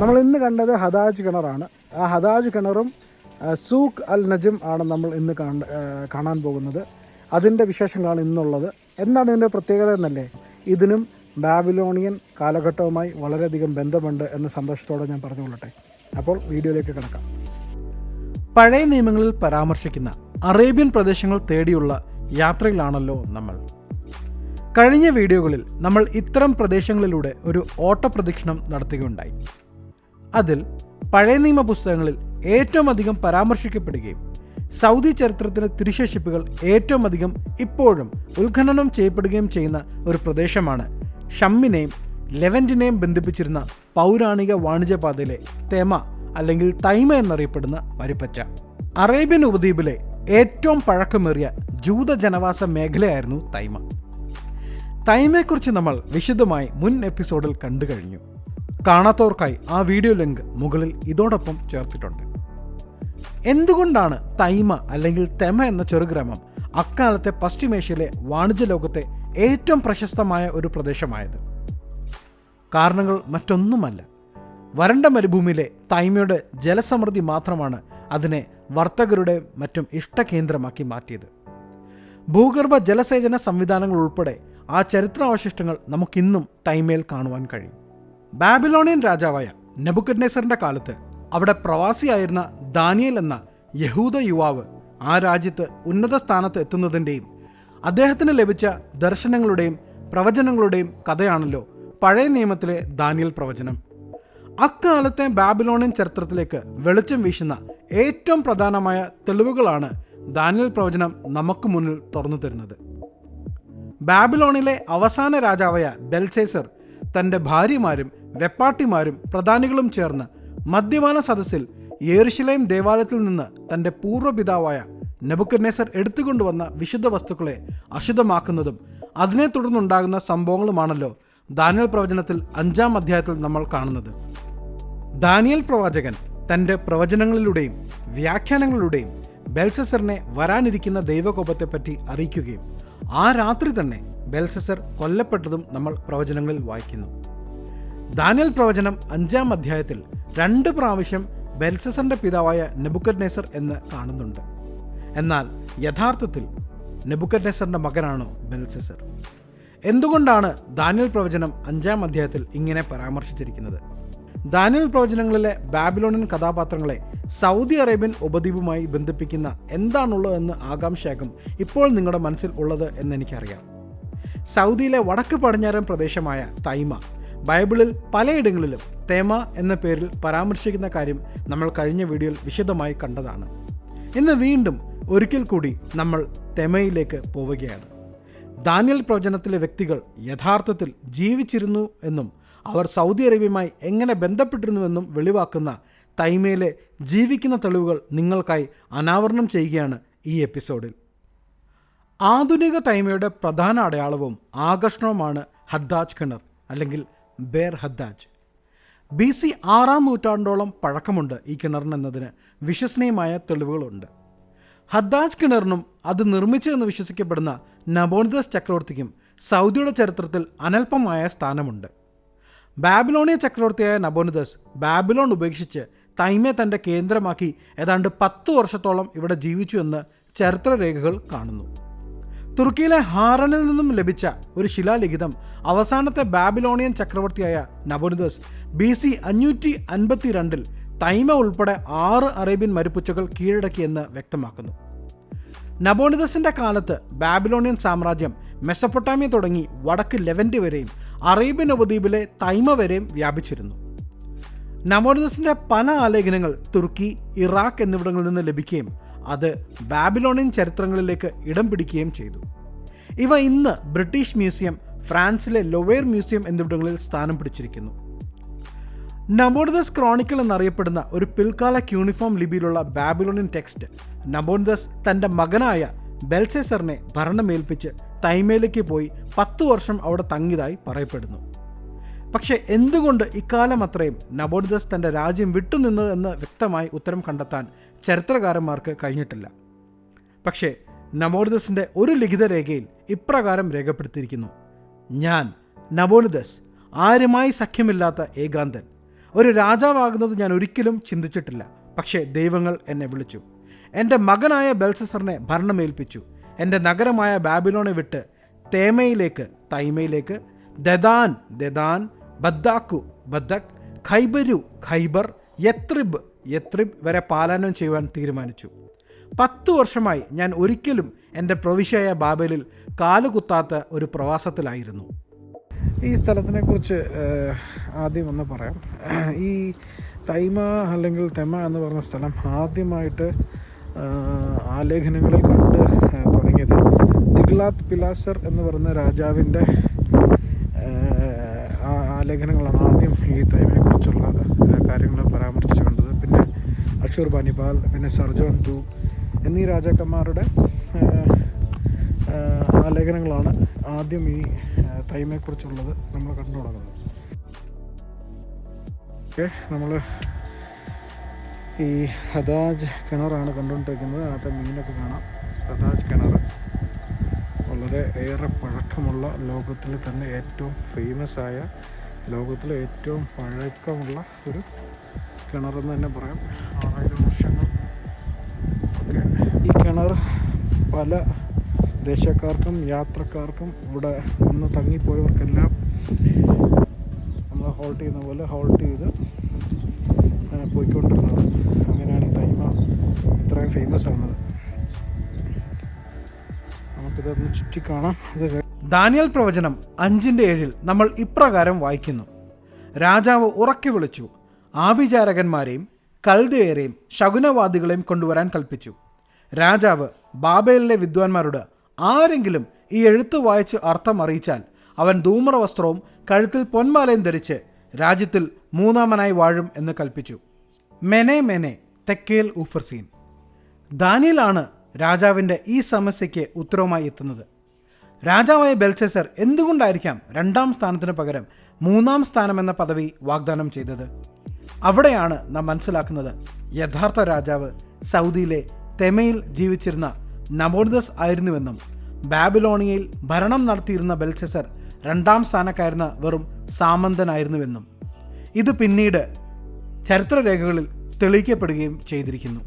നമ്മൾ ഇന്ന് കണ്ടത് ഹദാജ് കിണറാണ്. ആ ഹദാജ് കിണറും സൂഖ് അൽ നജം ആണ് നമ്മൾ ഇന്ന് കാണ കാണാൻ പോകുന്നത്. അതിന്റെ വിശേഷങ്ങളാണ് ഇന്നുള്ളത്. എന്താണ് ഇതിന്റെ പ്രത്യേകത എന്നല്ലേ? ഇതിനും ബാബിലോണിയൻ കാലഘട്ടവുമായി വളരെയധികം ബന്ധമുണ്ട് എന്ന സന്തോഷത്തോടെ ഞാൻ പറഞ്ഞുകൊള്ളട്ടെ. അപ്പോൾ വീഡിയോയിലേക്ക് കിടക്കാം. പഴയ നിയമങ്ങളിൽ പരാമർശിക്കുന്ന അറേബ്യൻ പ്രദേശങ്ങൾ തേടിയുള്ള യാത്രയിലാണല്ലോ നമ്മൾ. കഴിഞ്ഞ വീഡിയോകളിൽ നമ്മൾ ഇത്തരം പ്രദേശങ്ങളിലൂടെ ഒരു ഓട്ടപ്രദക്ഷിണം നടത്തുകയുണ്ടായി. അതിൽ പഴയ നിയമ പുസ്തകങ്ങളിൽ ഏറ്റവും അധികം പരാമർശിക്കപ്പെടുകയും സൗദി ചരിത്രത്തിലെ തിരുശേഷിപ്പുകൾ ഏറ്റവും അധികം ഇപ്പോഴും ഉത്ഖനനം ചെയ്യപ്പെടുകയും ചെയ്യുന്ന ഒരു പ്രദേശമാണ് ഷമ്മിനെയും ലെവന്റിനെയും ബന്ധിപ്പിച്ചിരുന്ന പൗരാണിക വാണിജ്യപാതയിലെ തേമ അല്ലെങ്കിൽ തൈമ എന്നറിയപ്പെടുന്ന വരിപ്പച്ച അറേബ്യൻ ഉപദ്വീപിലെ ഏറ്റവും പഴക്കമേറിയ ജൂത ജനവാസ മേഖലയായിരുന്നു തൈമ. തൈമയെക്കുറിച്ച് നമ്മൾ വിശദമായി മുൻ എപ്പിസോഡിൽ കണ്ടു കഴിഞ്ഞു. കാണാത്തവർക്കായി ആ വീഡിയോ ലിങ്ക് മുകളിൽ ഇതോടൊപ്പം ചേർത്തിട്ടുണ്ട്. എന്തുകൊണ്ടാണ് തൈമ അല്ലെങ്കിൽ തെമ എന്ന ചെറുഗ്രാമം അക്കാലത്തെ പശ്ചിമേഷ്യയിലെ വാണിജ്യ ലോകത്തെ ഏറ്റവും പ്രശസ്തമായ ഒരു പ്രദേശമായത്? കാരണങ്ങൾ മറ്റൊന്നുമല്ല. വരണ്ട മരുഭൂമിയിലെ തൈമയുടെ ജലസമൃദ്ധി മാത്രമാണ് അതിനെ വർത്തകരുടെ മറ്റും ഇഷ്ടകേന്ദ്രമാക്കി മാറ്റിയത്. ഭൂഗർഭ ജലസേചന സംവിധാനങ്ങൾ ഉൾപ്പെടെ ആ ചരിത്രാവശിഷ്ടങ്ങൾ നമുക്കിന്നും തൈമയിൽ കാണുവാൻ കഴിയും. ബാബിലോണിയൻ രാജാവായ നെബുക്കഡ്നെസറിന്റെ കാലത്ത് അവിടെ പ്രവാസിയായിരുന്ന ദാനിയൽ എന്ന യഹൂദ യുവാവ് ആ രാജ്യത്ത് ഉന്നത സ്ഥാനത്ത് എത്തുന്നതിന്റെയും അദ്ദേഹത്തിന് ലഭിച്ച ദർശനങ്ങളുടെയും പ്രവചനങ്ങളുടെയും കഥയാണല്ലോ പഴയ നിയമത്തിലെ ദാനിയൽ പ്രവചനം. അക്കാലത്തെ ബാബിലോണിയൻ ചരിത്രത്തിലേക്ക് വെളിച്ചം വീശുന്ന ഏറ്റവും പ്രധാനമായ തെളിവുകളാണ് ദാനിയൽ പ്രവചനം നമുക്ക് മുന്നിൽ തുറന്നു തരുന്നത്. ബാബിലോണിലെ അവസാന രാജാവായ ബെൽസേസർ തന്റെ ഭാര്യമാരും വെപ്പാട്ടിമാരും പ്രധാനികളും ചേർന്ന് മദ്യപാന സദസ്സിൽ യേറുശലേം ദേവാലയത്തിൽ നിന്ന് തന്റെ പൂർവപിതാവായ നെബുക്കനേസർ എടുത്തുകൊണ്ടുവന്ന വിശുദ്ധ വസ്തുക്കളെ അശുദ്ധമാക്കുന്നതും അതിനെ തുടർന്നുണ്ടാകുന്ന സംഭവങ്ങളുമാണല്ലോ ദാനിയൽ പ്രവചനത്തിൽ അഞ്ചാം അധ്യായത്തിൽ നമ്മൾ കാണുന്നത്. ദാനിയൽ പ്രവാചകൻ തന്റെ പ്രവചനങ്ങളിലൂടെയും വ്യാഖ്യാനങ്ങളിലൂടെയും ബെൽസസറിനെ വരാനിരിക്കുന്ന ദൈവകോപത്തെപ്പറ്റി അറിയിക്കുകയും ആ രാത്രി തന്നെ ബെൽസസർ കൊല്ലപ്പെട്ടതും നമ്മൾ പ്രവചനങ്ങളിൽ വായിക്കുന്നു. ദാനിയൽ പ്രവചനം അഞ്ചാം അധ്യായത്തിൽ രണ്ട് പ്രാവശ്യം ബെൽസസറിന്റെ പിതാവായ നെബുക്കഡ്നെസർ എന്ന് കാണുന്നുണ്ട്. എന്നാൽ യഥാർത്ഥത്തിൽ നെബുക്കഡ്നെസറിന്റെ മകനാണോ ബെൽസസർ? എന്തുകൊണ്ടാണ് ദാനിയൽ പ്രവചനം അഞ്ചാം അധ്യായത്തിൽ ഇങ്ങനെ പരാമർശിച്ചിരിക്കുന്നത്? ദാനിയൽ പ്രവചനങ്ങളിലെ ബാബിലോണിയൻ കഥാപാത്രങ്ങളെ സൗദി അറേബ്യൻ ഉപദ്വീപുമായി ബന്ധിപ്പിക്കുന്ന എന്താണുള്ളതെന്ന് ആകാംക്ഷയാകും ഇപ്പോൾ നിങ്ങളുടെ മനസ്സിൽ ഉള്ളത് എന്ന് എനിക്കറിയാം. സൗദിയിലെ വടക്ക് പടിഞ്ഞാറൻ പ്രദേശമായ തൈമ ബൈബിളിൽ പലയിടങ്ങളിലും തേമ എന്ന പേരിൽ പരാമർശിക്കുന്ന കാര്യം നമ്മൾ കഴിഞ്ഞ വീഡിയോയിൽ വിശദമായി കണ്ടതാണ്. ഇന്ന് വീണ്ടും ഒരിക്കൽ കൂടി നമ്മൾ തെമയിലേക്ക് പോവുകയാണ്. ദാനിയൽ പ്രവചനത്തിലെ വ്യക്തികൾ യഥാർത്ഥത്തിൽ ജീവിച്ചിരുന്നു എന്നും അവർ സൗദി അറേബ്യയുമായി എങ്ങനെ ബന്ധപ്പെട്ടിരുന്നുവെന്നും വെളിവാക്കുന്ന തൈമയിലെ ജീവിക്കുന്ന തെളിവുകൾ നിങ്ങൾക്കായി അനാവരണം ചെയ്യുകയാണ് ഈ എപ്പിസോഡിൽ. ആധുനിക തൈമയുടെ പ്രധാന അടയാളവും ആകർഷണവുമാണ് ഹദ്ദാജ് കിണർ അല്ലെങ്കിൽ ബേർ ഹദ്ദാജ്. ബി സി ആറാം നൂറ്റാണ്ടോളം പഴക്കമുണ്ട് ഈ കിണറിനെന്നതിന് വിശ്വസനീയമായ തെളിവുകളുണ്ട്. ഹദ്ദാജ് കിണറിനും അത് നിർമ്മിച്ചതെന്ന് വിശ്വസിക്കപ്പെടുന്ന നബോണിദസ് ചക്രവർത്തിക്കും സൗദിയുടെ ചരിത്രത്തിൽ അനൽപമായ സ്ഥാനമുണ്ട്. ബാബിലോണിയ ചക്രവർത്തിയായ നബോണിദസ് ബാബിലോൺ ഉപേക്ഷിച്ച് തൈമെ തന്റെ കേന്ദ്രമാക്കി ഏതാണ്ട് പത്ത് വർഷത്തോളം ഇവിടെ ജീവിച്ചു എന്ന് ചരിത്രരേഖകൾ കാണുന്നു. തുർക്കിയിലെ ഹാറനിൽ നിന്നും ലഭിച്ച ഒരു ശിലാലിഖിതം അവസാനത്തെ ബാബിലോണിയൻ ചക്രവർത്തിയായ നബോനിദസ് ബി സി അഞ്ഞൂറ്റി അൻപത്തി രണ്ടിൽ തൈമ ഉൾപ്പെടെ ആറ് അറേബ്യൻ മരുപ്പുച്ചകൾ കീഴടക്കിയെന്ന് വ്യക്തമാക്കുന്നു. നബോണിദസിന്റെ കാലത്ത് ബാബിലോണിയൻ സാമ്രാജ്യം മെസ്സപ്പൊട്ടാമിയ തുടങ്ങി വടക്ക് ലെവന്റ് വരെയും അറേബ്യൻ ഉപദ്വീപിലെ തൈമ വരെയും വ്യാപിച്ചിരുന്നു. നബോണിദസിന്റെ പല ആലേഖനങ്ങൾ തുർക്കി ഇറാഖ് എന്നിവിടങ്ങളിൽ നിന്ന് ലഭിക്കുകയും അത് ബാബിലോണിയൻ ചരിത്രങ്ങളിലേക്ക് ഇടം പിടിക്കുകയും ചെയ്തു. ഇവ ഇന്ന് ബ്രിട്ടീഷ് മ്യൂസിയം ഫ്രാൻസിലെ ലൊവേർ മ്യൂസിയം എന്നിവിടങ്ങളിൽ സ്ഥാനം പിടിച്ചിരിക്കുന്നു. നബോണിദസ് ക്രോണിക്കിൾ എന്നറിയപ്പെടുന്ന ഒരു പിൽക്കാല ക്യൂണിഫോം ലിപിയിലുള്ള ബാബിലോണിയൻ ടെക്സ്റ്റ് നബോർദസ് തന്റെ മകനായ ബെൽസെസറിനെ ഭരണമേൽപ്പിച്ച് തൈമയിലേക്ക് പോയി പത്തു വർഷം അവിടെ തങ്ങിയതായി പറയപ്പെടുന്നു. പക്ഷേ എന്തുകൊണ്ട് ഇക്കാലം അത്രയും നബോഡിദസ് തന്റെ രാജ്യം വിട്ടുനിന്നത് എന്ന് വ്യക്തമായി ഉത്തരം കണ്ടെത്താൻ ചരിത്രകാരന്മാർക്ക് കഴിഞ്ഞിട്ടില്ല? പക്ഷേ നബോർദസിന്റെ ഒരു ലിഖിത രേഖയിൽ ഇപ്രകാരം രേഖപ്പെടുത്തിയിരിക്കുന്നു. ഞാൻ നബോർദസ് ആരുമായി സഖ്യമില്ലാത്ത ഏകാന്തൻ. ഒരു രാജാവാകുന്നത് ഞാൻ ഒരിക്കലും ചിന്തിച്ചിട്ടില്ല. പക്ഷേ ദൈവങ്ങൾ എന്നെ വിളിച്ചു. എന്റെ മകനായ ബെൽസസറിനെ ഭരണമേൽപ്പിച്ചു. എന്റെ നഗരമായ ബാബിലോണെ വിട്ട് തേമയിലേക്ക് തൈമയിലേക്ക് ദദാൻ ദദാൻ ബദ്ദാക്കു ബദ്ദക് ഖൈബരു ഖൈബർ യത്രിബ് യത്രിബ് വരെ പാലനം ചെയ്യുവാൻ തീരുമാനിച്ചു. പത്തു വർഷമായി ഞാൻ ഒരിക്കലും എന്റെ പ്രവിശ്യയായ ബാബലിൽ കാലുകുത്താത്ത ഒരു പ്രവാസത്തിലായിരുന്നു. ഈ സ്ഥലത്തിനെ കുറിച്ച് ആദ്യം ഒന്ന് പറയാം. ഈ തൈമ അല്ലെങ്കിൽ തെമ എന്ന് പറഞ്ഞ സ്ഥലം ആദ്യമായിട്ട് ആലേഖനങ്ങളിൽ കണ്ട് തുടങ്ങിയത് ദിഗ്ലാത്ത് പിലാസർ എന്ന് പറയുന്ന രാജാവിന്റെ ആലേഖനങ്ങളാണ് ആദ്യം ഈ തൈമയെക്കുറിച്ചുള്ള കുറിച്ചുള്ള കാര്യങ്ങൾ പരാമർശിച്ചു കണ്ടത്. പിന്നെ അക്ഷൂർ ബനിപാൽ പിന്നെ സർജോൺ ടു എന്നീ രാജാക്കന്മാരുടെ ആലേഖനങ്ങളാണ് ആദ്യം ഈ ആഹ്, കുറിച്ചുള്ളത് നമ്മൾ കണ്ടു തുടങ്ങുന്നത് ഓക്കെ നമ്മൾ ഈ ഹദാജ് കിണറാണ് കണ്ടുകൊണ്ടിരിക്കുന്നത്. അതിനകത്തെ മീനൊക്കെ കാണാം. ഹദാജ് കിണർ വളരെ ഏറെ പഴക്കമുള്ള ലോകത്തിൽ തന്നെ ഏറ്റവും ഫേമസ് ആയ ലോകത്തിലെ ഏറ്റവും പഴക്കമുള്ള ഒരു കിണറെന്ന് തന്നെ പറയാം. ആറായിരം വർഷങ്ങൾ. ഒക്കെ ഈ കിണർ പല ദേശക്കാർക്കും യാത്രക്കാർക്കും ഇവിടെ വന്ന് തങ്ങിപ്പോയവർക്കെല്ലാം നമ്മൾ ഹോൾട്ട് ചെയ്യുന്ന പോലെ ഹോൾട്ട് ചെയ്ത് പോയിക്കൊണ്ടിരുന്നത്. അങ്ങനെയാണ് ഈ തൈമ ഇത്രയും ഫേമസ് ആവുന്നത്. നമുക്കിതൊന്ന് ചുറ്റിക്കാണാം. ഇത് ദാനിയൽ പ്രവചനം അഞ്ചിന്റെ ഏഴിൽ നമ്മൾ ഇപ്രകാരം വായിക്കുന്നു. രാജാവ് ഉറക്കി വിളിച്ചു. ആഭിചാരകന്മാരെയും കൽദയരെയും ശകുനവാദികളെയും കൊണ്ടുവരാൻ കൽപ്പിച്ചു. രാജാവ് ബാബേലിലെ വിദ്വാൻമാരോട് ആരെങ്കിലും ഈ എഴുത്ത് വായിച്ച് അർത്ഥം അറിയിച്ചാൽ അവൻ ധൂമ്ര വസ്ത്രവും കഴുത്തിൽ പൊന്മാലയും ധരിച്ച് രാജ്യത്തിൽ മൂന്നാമനായി വാഴും എന്ന് കൽപ്പിച്ചു. മെനെ മെനെ തെക്കേൽ ഉഫർസീൻ ദാനിയലാണ് രാജാവിന്റെ ഈ സമസ്യയ്ക്ക് ഉത്തരവുമായി എത്തുന്നത്. രാജാവായ ബെൽസെസർ എന്തുകൊണ്ടായിരിക്കാം രണ്ടാം സ്ഥാനത്തിന് പകരം മൂന്നാം സ്ഥാനം എന്ന പദവി വാഗ്ദാനം ചെയ്തത്? അവിടെയാണ് നാം മനസ്സിലാക്കുന്നത് യഥാർത്ഥ രാജാവ് സൗദിയിലെ തെമയിൽ ജീവിച്ചിരുന്ന നബോഡിദസ് ആയിരുന്നുവെന്നും ബാബിലോണിയയിൽ ഭരണം നടത്തിയിരുന്ന ബെൽസെസർ രണ്ടാം സ്ഥാനക്കായിരുന്ന വെറും സാമന്തനായിരുന്നുവെന്നും ഇത് പിന്നീട് ചരിത്രരേഖകളിൽ തെളിയിക്കപ്പെടുകയും ചെയ്തിരിക്കുന്നു.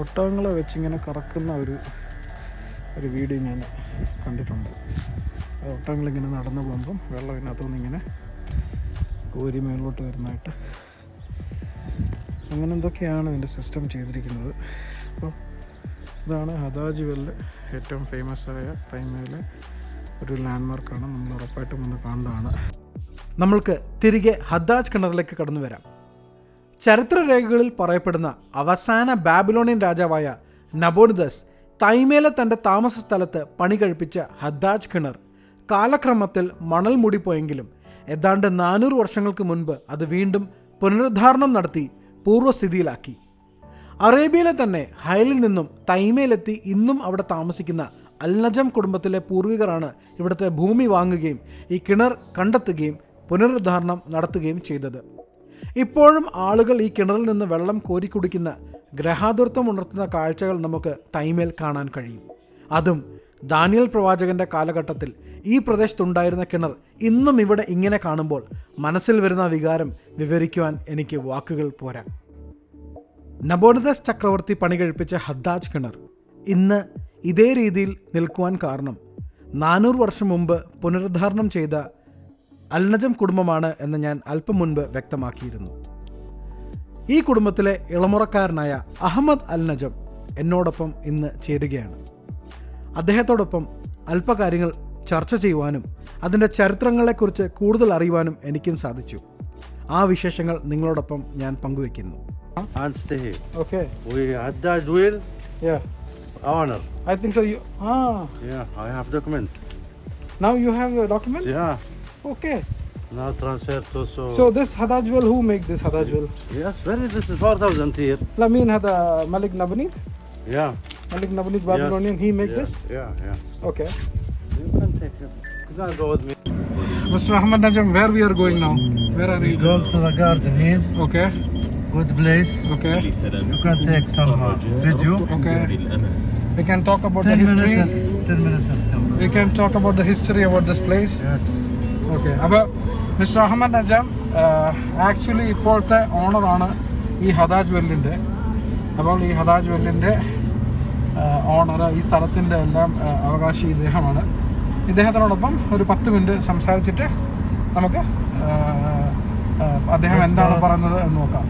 ഒട്ടകങ്ങളെ വെച്ചിങ്ങനെ കറക്കുന്ന ഒരു ഒരു വീഡിയോ ഞാൻ കണ്ടിട്ടുണ്ട്. അത് ഒട്ടകങ്ങളിങ്ങനെ നടന്നു പോകുമ്പം വെള്ളം ഇതിനകത്തുനിന്ന് ഇങ്ങനെ കോരി മേളിലോട്ട് വരുന്നതായിട്ട് അങ്ങനെ എന്തൊക്കെയാണ് ഇതിന്റെ സിസ്റ്റം ചെയ്തിരിക്കുന്നത്? അപ്പോൾ ഇതാണ് ഹദാജ് വെല്ല് ഏറ്റവും ഫേമസ് ആയ തൈമയിലെ ഒരു ലാൻഡ്മാർക്കാണ് നമ്മൾ ഉറപ്പായിട്ടും ഒന്ന് കാണേണ്ടതാണ് നമ്മൾക്ക് തിരികെ ഹദാജ് കിണറിലേക്ക് കടന്നു വരാം. ചരിത്രരേഖകളിൽ പറയപ്പെടുന്ന അവസാന ബാബിലോണിയൻ രാജാവായ നബോണിദസ് തൈമേലെ തന്റെ താമസ സ്ഥലത്ത് പണി കഴിപ്പിച്ച ഹദ്ദാജ് കിണർ കാലക്രമത്തിൽ മണൽ മൂടിപ്പോയെങ്കിലും ഏതാണ്ട് നാനൂറ് വർഷങ്ങൾക്ക് മുൻപ് അത് വീണ്ടും പുനരുദ്ധാരണം നടത്തി പൂർവസ്ഥിതിയിലാക്കി. അറേബ്യയിലെ തന്നെ ഹൈലിൽ നിന്നും തൈമയിലെത്തി ഇന്നും അവിടെ താമസിക്കുന്ന അൽനജം കുടുംബത്തിലെ പൂർവികരാണ് ഇവിടുത്തെ ഭൂമി വാങ്ങുകയും ഈ കിണർ കണ്ടെത്തുകയും പുനരുദ്ധാരണം നടത്തുകയും ചെയ്തത്. ഇപ്പോഴും ആളുകൾ ഈ കിണറിൽ നിന്ന് വെള്ളം കോരി കുടിക്കുന്ന ഗ്രഹാതുരത്വം ഉണർത്തുന്ന കാഴ്ചകൾ നമുക്ക് തൈമേൽ കാണാൻ കഴിയും. അതും ദാനിയൽ പ്രവാചകന്റെ കാലഘട്ടത്തിൽ ഈ പ്രദേശത്തുണ്ടായിരുന്ന കിണർ ഇന്നും ഇവിടെ ഇങ്ങനെ കാണുമ്പോൾ മനസ്സിൽ വരുന്ന വികാരം വിവരിക്കുവാൻ എനിക്ക് വാക്കുകൾ പോരാ. നബോണിദസ് ചക്രവർത്തി പണി കഴിപ്പിച്ച ഹദ്ദാജ് കിണർ ഇന്ന് ഇതേ രീതിയിൽ നിൽക്കുവാൻ കാരണം നാനൂറ് വർഷം മുമ്പ് പുനരുദ്ധാരണം ചെയ്ത അൽനജം കുടുംബമാണ് എന്ന് ഞാൻ അല്പം മുൻപ് വ്യക്തമാക്കിയിരുന്നു. ഈ കുടുംബത്തിലെ ഇളമുറക്കാരനായ അഹമ്മദ് അൽനജം എന്നോടൊപ്പം ഇന്ന് ചേരുകയാണ്. അദ്ദേഹത്തോടൊപ്പം അല്പകാര്യങ്ങൾ ചർച്ച ചെയ്യുവാനും അതിന്റെ ചരിത്രങ്ങളെക്കുറിച്ച് കൂടുതൽ അറിയുവാനും എനിക്കും സാധിച്ചു ആ വിശേഷങ്ങൾ നിങ്ങളോടൊപ്പം ഞാൻ പങ്കുവെക്കുന്നു. I think so you uh Yeah, I have document. Now you have have document? Yeah, Okay. Now transfer to so. So this Hadajwal, who make this Hadajwal? yes, very. This is four thousand here. I mean, Hada Malik Nabani, Yeah. Nabani Babylonian, he make yes. this. Yeah, yeah. Okay. You can take him. You can go with me. Mr. Ahmad Najam, where we are going now? Where are we? Go to the garden here. Okay. Good place. Okay. You can take some uh, video. Okay. We can talk about the history. minutes. Ten minutes. We can talk about the history about this place. Yes. Okay അപ്പോൾ mister Ahmed Najam actually ഇപ്പോഴത്തെ ഓണറാണ് ഈ Hadaj വെല്ലിന്റെ അപ്പോൾ ഈ Hadaj വെല്ലിന്റെ owner ഈ സ്ഥലത്തിന്റെ എല്ലാം അവകാശി ഇദ്ദേഹമാണ്. ഇദ്ദേഹത്തിനോടൊപ്പം ഒരു പത്ത് മിനിറ്റ് സംസാരിച്ചിട്ട് നമുക്ക് അദ്ദേഹം എന്താണ് പറയുന്നത് എന്ന് നോക്കാം.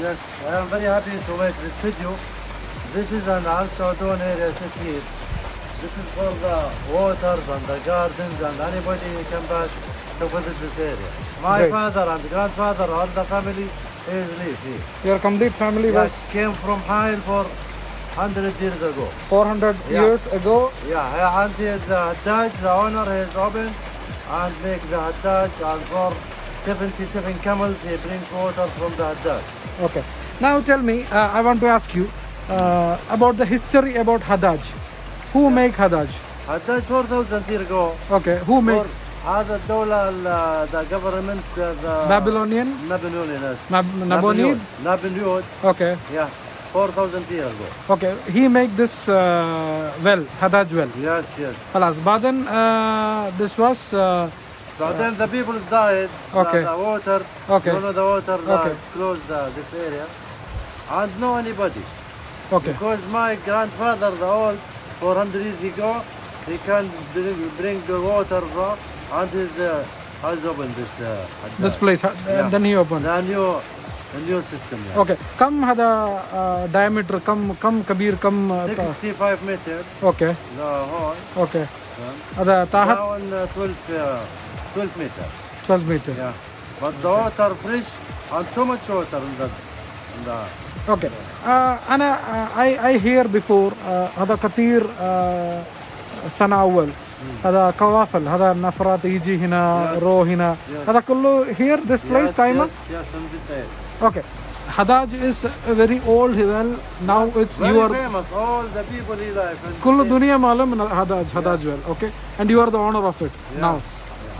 Yes, I am very happy to make this video. This is an outdoor area set here. This is for the waters and the gardens and anybody who can back to visit this area. My father and grandfather, all the family is live here. Your complete family was... Came from Hail for 100 years ago. 400 yeah. years ago? Yeah, and he is uh, the owner is open and make the Dutch and for 77 camels he brings water from the Dutch. Okay. Now tell me, uh, I want to ask you uh, about the history about Hadaj. Who make Hadaj? Haddad 4000 years ago Okay. Who for make هذا الدولة ال- the government uh, the Babylonian? Nabonian yes. Nab- Nabonid? Nabonian, Okay. yeah, 4000 years ago. Okay. He make this uh, well, Hadaj well. Yes, yes. Halas. But then uh, this was uh, so then the people died. Okay. The, the water. Okay. You know the water the, Okay. closed the, this area, and no anybody. okay. Because my grandfather, the old 400 years ago, he can bring, bring the water from and his uh, has opened this. Uh. This place. uh, Yeah. Then he opened. The new, the new system. Yeah. Okay. Come Hada uh, diameter. Come come Kabir. Come. Uh, 65 meter okay. the hole. Okay. yeah. Ada Tahat Down uh, 12, uh, 12 meter. 12 meter. Yeah. But the water fresh and too much water in the, in the Okay. Uh, أنا uh, I I hear before uh, هذا كثير uh, سنة أول هذا كوافل هذا النفرات يجي هنا Yes. رو هنا Yes. هذا كله here this place yes, time yes, yes, on this area. okay Hadaj is a very old well now it's Very you are famous. All the people he like. and كل they- الدنيا معلوم من Hadaj Hadaj well okay and you are the owner of it Yeah. now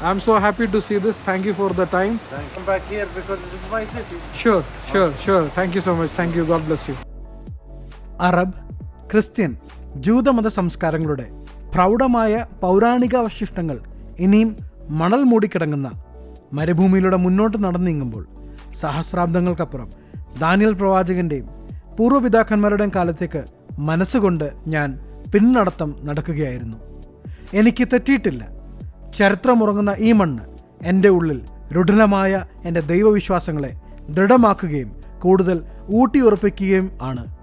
I'm so happy to see this thank you for the time Thank you. Come back here because this is my city. Sure, sure, sure. Thank you so much. Thank you. God bless you. Arab Christian ജൂതമത സംസ്കാരങ്ങളുടെ പ്രൗഢമായ പൗരാണികാവശിഷ്ടങ്ങൾ ഇനിയും മണൽ മൂടിക്കിടങ്ങുന്ന മരുഭൂമിയിലൂടെ മുന്നോട്ട് നടന്നീങ്ങുമ്പോൾ സഹസ്രാബ്ദങ്ങൾക്കപ്പുറം ദാനിയൽ പ്രവാചകന്റെയും പൂർവപിതാക്കന്മാരുടെയും കാലത്തേക്ക് മനസ്സുകൊണ്ട് ഞാൻ പിന്നടത്തം നടക്കുകയായിരുന്നു എനിക്ക് തെറ്റിയിട്ടില്ല ചരിത്രമുറങ്ങുന്ന ഈ മണ്ണ് എന്റെ ഉള്ളിൽ ദൃഢമായ എന്റെ ദൈവവിശ്വാസങ്ങളെ ദൃഢമാക്കുകയും കൂടുതൽ ഊട്ടിയുറപ്പിക്കുകയും ആണ്.